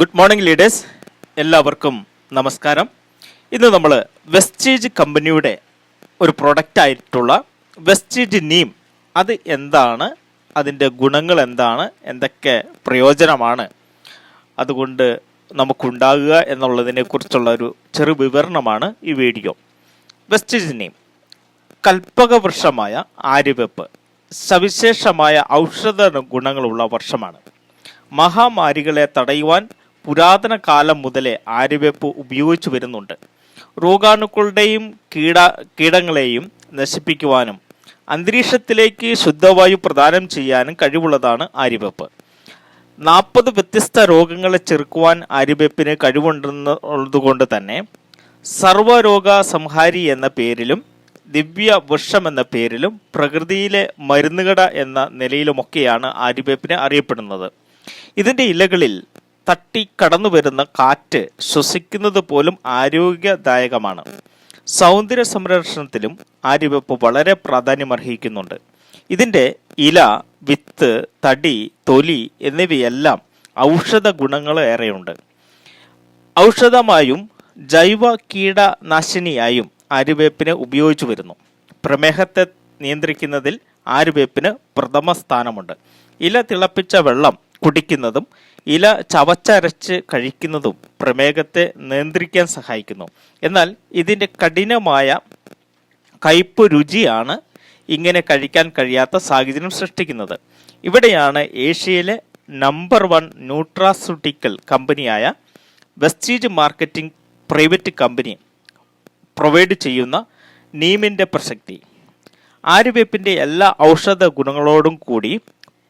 Good morning leaders എല്ലാവർക്കും നമസ്കാരം. ഇന്ന് നമ്മൾ വെസ്റ്റേജ് കമ്പനിയുടെ ഒരു പ്രൊഡക്റ്റ് ആയിട്ടുള്ള വെസ്റ്റേജ് നീം അത് എന്താണ്? അതിന്റെ ഗുണങ്ങൾ എന്താണ്? എന്തൊക്കെ പ്രയോജനമാണ്? അതുകൊണ്ട് നമുക്കുണ്ടാകുക എന്നുള്ളതിനെ കുറിച്ചുള്ള ഒരു ചെറു വിവരണമാണ് ഈ വീഡിയോ. വെസ്റ്റേജ് നീം കൽപ്പക വൃക്ഷമായ ആര്യവെപ്പ് സവിശേഷമായ ഔഷധ ഗുണങ്ങളുള്ള വർഷമാണ്. മഹാമാരികളെ തടയുവാൻ പുരാതന കാലം മുതലേ ആര്യവെപ്പ് ഉപയോഗിച്ചു വരുന്നുണ്ട്. രോഗാണുക്കളുടെയും കീട കീടങ്ങളെയും നശിപ്പിക്കുവാനും അന്തരീക്ഷത്തിലേക്ക് ശുദ്ധവായു പ്രദാനം ചെയ്യാനും കഴിവുള്ളതാണ് ആര്യവെപ്പ്. നാൽപ്പത് വ്യത്യസ്ത രോഗങ്ങളെ ചെറുക്കുവാൻ ആര്യവെപ്പിന് കഴിവുണ്ടെന്നുള്ളതുകൊണ്ട് തന്നെ സർവരോഗ സംഹാരി എന്ന പേരിലും ദിവ്യ വൃക്ഷം എന്ന പേരിലും പ്രകൃതിയിലെ മരുന്നുകട എന്ന നിലയിലുമൊക്കെയാണ് ആര്യവേപ്പിനെ അറിയപ്പെടുന്നത്. ഇതിന്റെ ഇലകളിൽ തട്ടി കടന്നു വരുന്ന കാറ്റ് ശ്വസിക്കുന്നത് പോലും ആരോഗ്യദായകമാണ്. സൗന്ദര്യ സംരക്ഷണത്തിലും ആര്യവെപ്പ് വളരെ പ്രാധാന്യമർഹിക്കുന്നുണ്ട്. ഇതിന്റെ ഇല വിത്ത് തടി തൊലി എന്നിവയെല്ലാം ഔഷധ ഗുണങ്ങൾ ഏറെയുണ്ട്. ഔഷധമായും ജൈവ കീടനാശിനിയായും ആര്യവേപ്പിനെ ഉപയോഗിച്ചു വരുന്നു. പ്രമേഹത്തെ നിയന്ത്രിക്കുന്നതിൽ ആര്യവേപ്പിന് പ്രഥമ സ്ഥാനമുണ്ട്. ഇല തിളപ്പിച്ച വെള്ളം കുടിക്കുന്നതും ഇല ചവച്ചരച്ച് കഴിക്കുന്നതും പ്രമേഹത്തെ നിയന്ത്രിക്കാൻ സഹായിക്കുന്നു. എന്നാൽ ഇതിന്റെ കഠിനമായ കയ്പ് രുചിയാണ് ഇങ്ങനെ കഴിക്കാൻ കഴിയാത്ത സാഹചര്യം സൃഷ്ടിക്കുന്നത്. ഇവിടെയാണ് ഏഷ്യയിലെ നമ്പർ വൺ ന്യൂട്രാസ്യൂട്ടിക്കൽ കമ്പനിയായ Vestige marketing private company provide ചെയ്യുന്ന നീമിന്റെ പ്രസക്തി. ആര്യവേപ്പിന്റെ എല്ലാ ഔഷധ ഗുണങ്ങളോടും കൂടി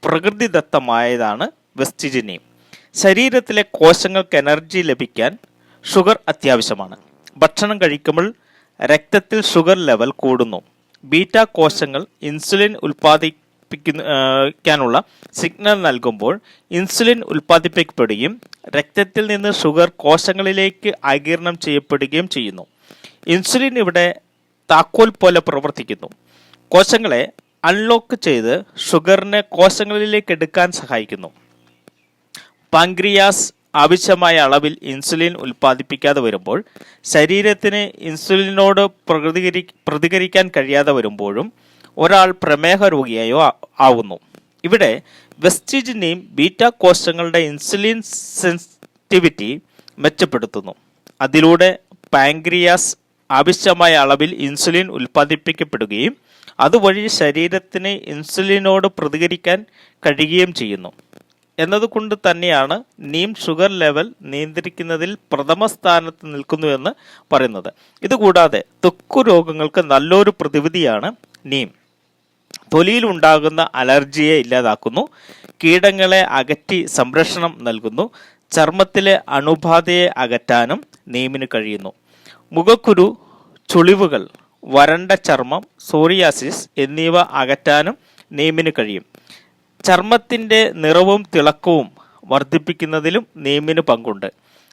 പ്രകൃതിദത്തമായതാണ് വെസ്റ്റീജ് നീം. ശരീരത്തിലെ കോശങ്ങൾക്ക് എനർജി ലഭിക്കാൻ ഷുഗർ അത്യാവശ്യമാണ്. ഭക്ഷണം കഴിക്കുമ്പോൾ രക്തത്തിൽ ഷുഗർ ലെവൽ കൂടുന്നു. ബീറ്റ കോശങ്ങൾ ഇൻസുലിൻ ഉൽപ്പാദിപ്പിക്കാനുള്ള സിഗ്നൽ നൽകുമ്പോൾ ഇൻസുലിൻ ഉൽപ്പാദിപ്പിക്കപ്പെടുകയും രക്തത്തിൽ നിന്ന് ഷുഗർ കോശങ്ങളിലേക്ക് ആകിരണം ചെയ്യപ്പെടുകയും ചെയ്യുന്നു. ഇൻസുലിൻ ഇവിടെ താക്കോൽ പോലെ പ്രവർത്തിക്കുന്നു. കോശങ്ങളെ അൺലോക്ക് ചെയ്ത് ഷുഗറിനെ കോശങ്ങളിലേക്ക് എടുക്കാൻ സഹായിക്കുന്നു. പാങ്ക്രിയാസ് ആവശ്യമായ അളവിൽ ഇൻസുലിൻ ഉൽപ്പാദിപ്പിക്കാതെ വരുമ്പോൾ ശരീരത്തിന് ഇൻസുലിനോട് പ്രതികരി പ്രതികരിക്കാൻ കഴിയാതെ വരുമ്പോഴും ഒരാൾ പ്രമേഹ രോഗിയായോ ആവുന്നു. ഇവിടെ വെസ്റ്റിജിനെയും ബീറ്റ കോശങ്ങളുടെ ഇൻസുലിൻ സെൻസിറ്റിവിറ്റി മെച്ചപ്പെടുത്തുന്നു. അതിലൂടെ പാങ്ക്രിയാസ് ആവശ്യമായ അളവിൽ ഇൻസുലിൻ ഉൽപ്പാദിപ്പിക്കപ്പെടുകയും അതുവഴി ശരീരത്തിന് ഇൻസുലിനോട് പ്രതികരിക്കാൻ കഴിയുകയും ചെയ്യുന്നു. എന്നതുകൊണ്ട് തന്നെയാണ് നീം ഷുഗർ ലെവൽ നിയന്ത്രിക്കുന്നതിൽ പ്രഥമ സ്ഥാനത്ത് നിൽക്കുന്നുവെന്ന് പറയുന്നത്. ഇതുകൂടാതെ തൊക്കു രോഗങ്ങൾക്ക് നല്ലൊരു പ്രതിവിധിയാണ് നീം തൊലിയിൽ ഉണ്ടാകുന്ന അലർജിയെ ഇല്ലാതാക്കുന്നു. കീടങ്ങളെ അകറ്റി സംരക്ഷണം നൽകുന്നു. ചർമ്മത്തിലെ അണുബാധയെ അകറ്റാനും നീമിന് കഴിയുന്നു. മുഖക്കുരു ചുളിവുകൾ വരണ്ട ചർമ്മം സോറിയാസിസ് എന്നിവ അകറ്റാനും നീമിന് കഴിയും. ചർമ്മത്തിന്റെ നിറവും തിളക്കവും വർദ്ധിപ്പിക്കുന്നതിലും നീമിന് പങ്കുണ്ട്.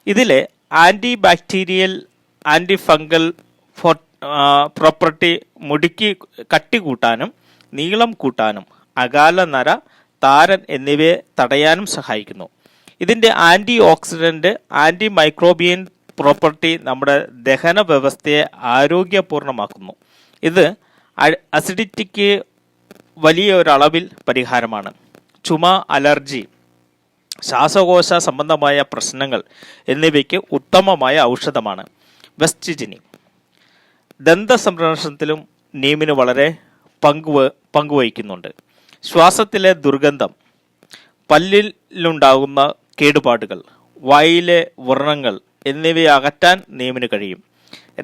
ഇതിലെ ആന്റി ബാക്ടീരിയൽ ആന്റി ഫംഗൽ ഫോ പ്രോപ്പർട്ടി മുടിക്ക് കട്ടി കൂട്ടാനും നീളം കൂട്ടാനും അകാല നര താരൻ എന്നിവയെ തടയാനും സഹായിക്കുന്നു. ഇതിന്റെ anti oxidant anti microbial property നമ്മുടെ ദഹന വ്യവസ്ഥയെ ആരോഗ്യപൂർണമാക്കുന്നു. ഇത് അസിഡിറ്റിക്ക് വലിയ ഒരളവിൽ പരിഹാരമാണ്. ചുമ അലർജി ശ്വാസകോശ സംബന്ധമായ പ്രശ്നങ്ങൾ എന്നിവയ്ക്ക് ഉത്തമമായ ഔഷധമാണ് വെസ്റ്റിജിനി. ദന്ത സംരക്ഷണത്തിലും നീമിന് വളരെ പങ്കുവ പങ്കുവഹിക്കുന്നുണ്ട് ശ്വാസത്തിലെ ദുർഗന്ധം പല്ലിലുണ്ടാകുന്ന കേടുപാടുകൾ വായിലെ വർണങ്ങൾ എന്നിവയെ അകറ്റാൻ നീമിന് കഴിയും.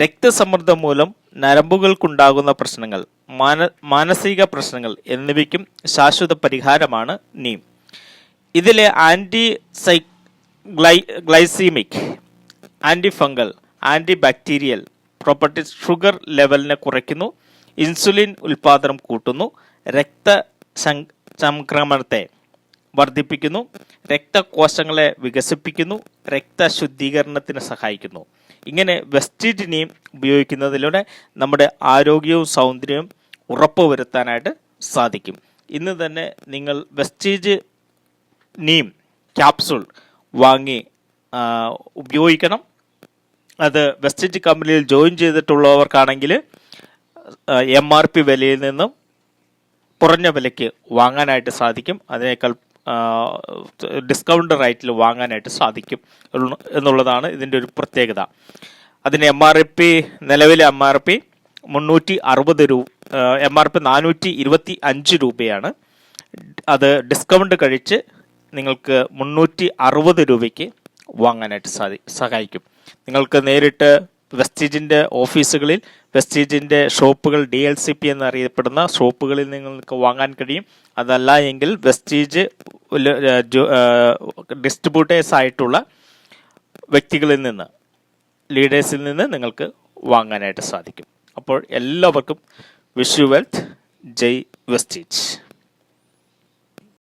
രക്തസമ്മർദ്ദം മൂലം നരമ്പുകൾക്കുണ്ടാകുന്ന പ്രശ്നങ്ങൾ മാന മാനസിക പ്രശ്നങ്ങൾ എന്നിവയ്ക്കും ശാശ്വത പരിഹാരമാണ് നീം. ഇതിലെ ആന്റി സൈ ഗ്ലൈ glycemic anti fungal anti bacterial properties sugar ലെവലിനെ കുറയ്ക്കുന്നു ഇൻസുലിൻ ഉൽപാദനം കൂട്ടുന്നു രക്ത സംക്രമണത്തെ വർദ്ധിപ്പിക്കുന്നു രക്തകോശങ്ങളെ വികസിപ്പിക്കുന്നു രക്തശുദ്ധീകരണത്തിന് സഹായിക്കുന്നു. ഇങ്ങനെ വെസ്റ്റിറ്റിനെയും ഉപയോഗിക്കുന്നതിലൂടെ നമ്മുടെ ആരോഗ്യവും സൗന്ദര്യവും ഉറപ്പുവരുത്താനായിട്ട് സാധിക്കും. ഇന്ന് തന്നെ നിങ്ങൾ വെസ്റ്റേജ് നീം ക്യാപ്സൂൾ വാങ്ങി ഉപയോഗിക്കണം. അത് വെസ്റ്റേജ് കമ്പനിയിൽ ജോയിൻ ചെയ്തിട്ടുള്ളവർക്കാണെങ്കിൽ എം ആർ പി വിലയിൽ നിന്നും കുറഞ്ഞ വിലയ്ക്ക് വാങ്ങാനായിട്ട് സാധിക്കും. അതിനേക്കാൾ ഡിസ്കൗണ്ട് റേറ്റിൽ വാങ്ങാനായിട്ട് സാധിക്കും എന്നുള്ളതാണ് ഇതിന്റെ ഒരു പ്രത്യേകത. അതിന് എം ആർ പി നിലവിലെ എം ആർ പി മുന്നൂറ്റി അറുപത് രൂപ എം ആർ പി നാനൂറ്റി ഇരുപത്തി അഞ്ച് രൂപയാണ്. അത് ഡിസ്കൗണ്ട് കഴിച്ച് നിങ്ങൾക്ക് മുന്നൂറ്റി അറുപത് രൂപയ്ക്ക് വാങ്ങാനായിട്ട് സാധി സഹായിക്കും. നിങ്ങൾക്ക് നേരിട്ട് വെസ്റ്റീജിന്റെ ഓഫീസുകളിൽ വെസ്റ്റീജിന്റെ ഷോപ്പുകൾ ഡി എൽ സി പി എന്നറിയപ്പെടുന്ന ഷോപ്പുകളിൽ നിങ്ങൾക്ക് വാങ്ങാൻ കഴിയും. അതല്ല എങ്കിൽ വെസ്റ്റീജ് ഡിസ്ട്രിബ്യൂട്ടേഴ്സ് ആയിട്ടുള്ള വ്യക്തികളിൽ നിന്ന് ലീഡേഴ്സിൽ നിന്ന് നിങ്ങൾക്ക് വാങ്ങാനായിട്ട് സാധിക്കും. അപ്പോൾ എല്ലാവർക്കും wish you wealth Jai Vestige